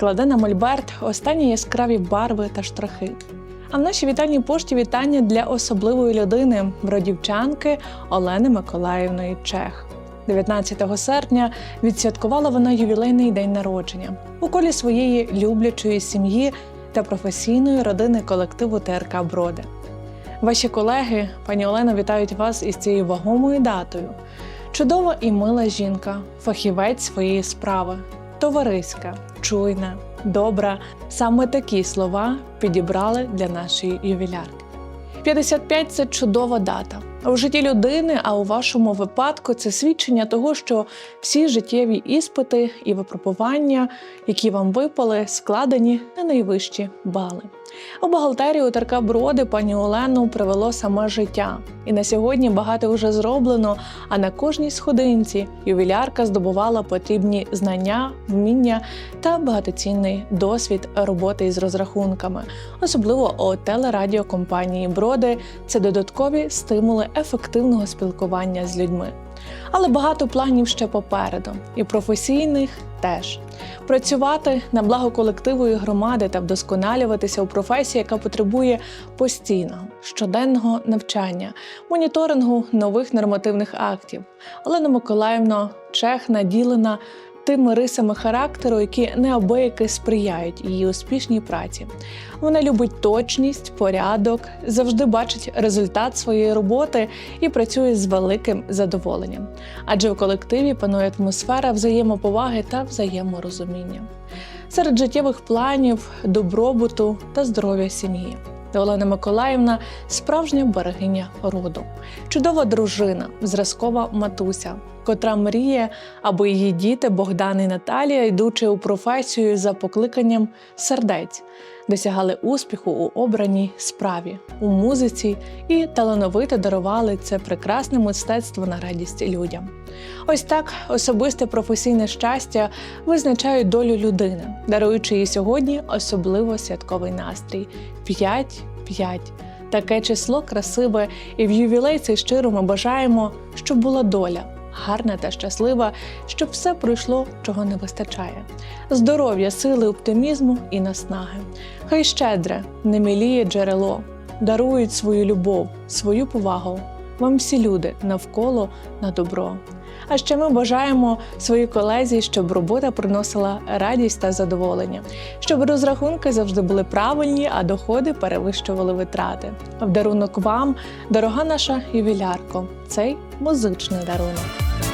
кладе на мольберт останні яскраві барви та штрихи. А в нашій вітальній пошті вітання для особливої людини, бродівчанки Олени Миколаївної Чех. 19 серпня відсвяткувала вона ювілейний день народження у колі своєї люблячої сім'ї та професійної родини колективу ТРК Броди. Ваші колеги, пані Олено, вітають вас із цією вагомою датою. Чудова і мила жінка, фахівець своєї справи, товариська, чуйна, добра. Саме такі слова підібрали для нашої ювілярки. 55 – це чудова дата. У житті людини, а у вашому випадку це свідчення того, що всі життєві іспити і випробування, які вам випали, складені на найвищі бали. У бухгалтерію Тарка Броди пані Олену привело саме життя. І на сьогодні багато вже зроблено, а на кожній сходинці ювілярка здобувала потрібні знання, вміння та багатоцінний досвід роботи із розрахунками. Особливо у телерадіокомпанії Броди це додаткові стимули ефективного спілкування з людьми. Але багато планів ще попереду, і професійних теж. Працювати на благо колективу і громади та вдосконалюватися у професії, яка потребує постійного щоденного навчання, моніторингу нових нормативних актів. Олена Миколаївна Чех наділена тими рисами характеру, які неабияки сприяють її успішній праці. Вона любить точність, порядок, завжди бачить результат своєї роботи і працює з великим задоволенням. Адже в колективі панує атмосфера взаємоповаги та взаєморозуміння. Серед життєвих планів, добробуту та здоров'я сім'ї. Олена Миколаївна справжня берегиня роду, чудова дружина, зразкова матуся, котра мріє, аби її діти Богдан і Наталія, йдучи у професію за покликанням сердець, досягали успіху у обраній справі, у музиці і талановито дарували це прекрасне мистецтво на радість людям. Ось так особисте професійне щастя визначають долю людини, даруючи їй сьогодні особливо святковий настрій 5-5. Таке число красиве, і в ювілей цей щиро ми бажаємо, щоб була доля гарна та щаслива, щоб все пройшло, чого не вистачає. Здоров'я, сили, оптимізму і наснаги. Хай щедре, не міліє джерело, дарують свою любов, свою повагу. Вам всі люди навколо на добро. А ще ми бажаємо своїй колезі, щоб робота приносила радість та задоволення, щоб розрахунки завжди були правильні, а доходи перевищували витрати. В дарунок вам, дорога наша ювілярко, цей музичний дарунок.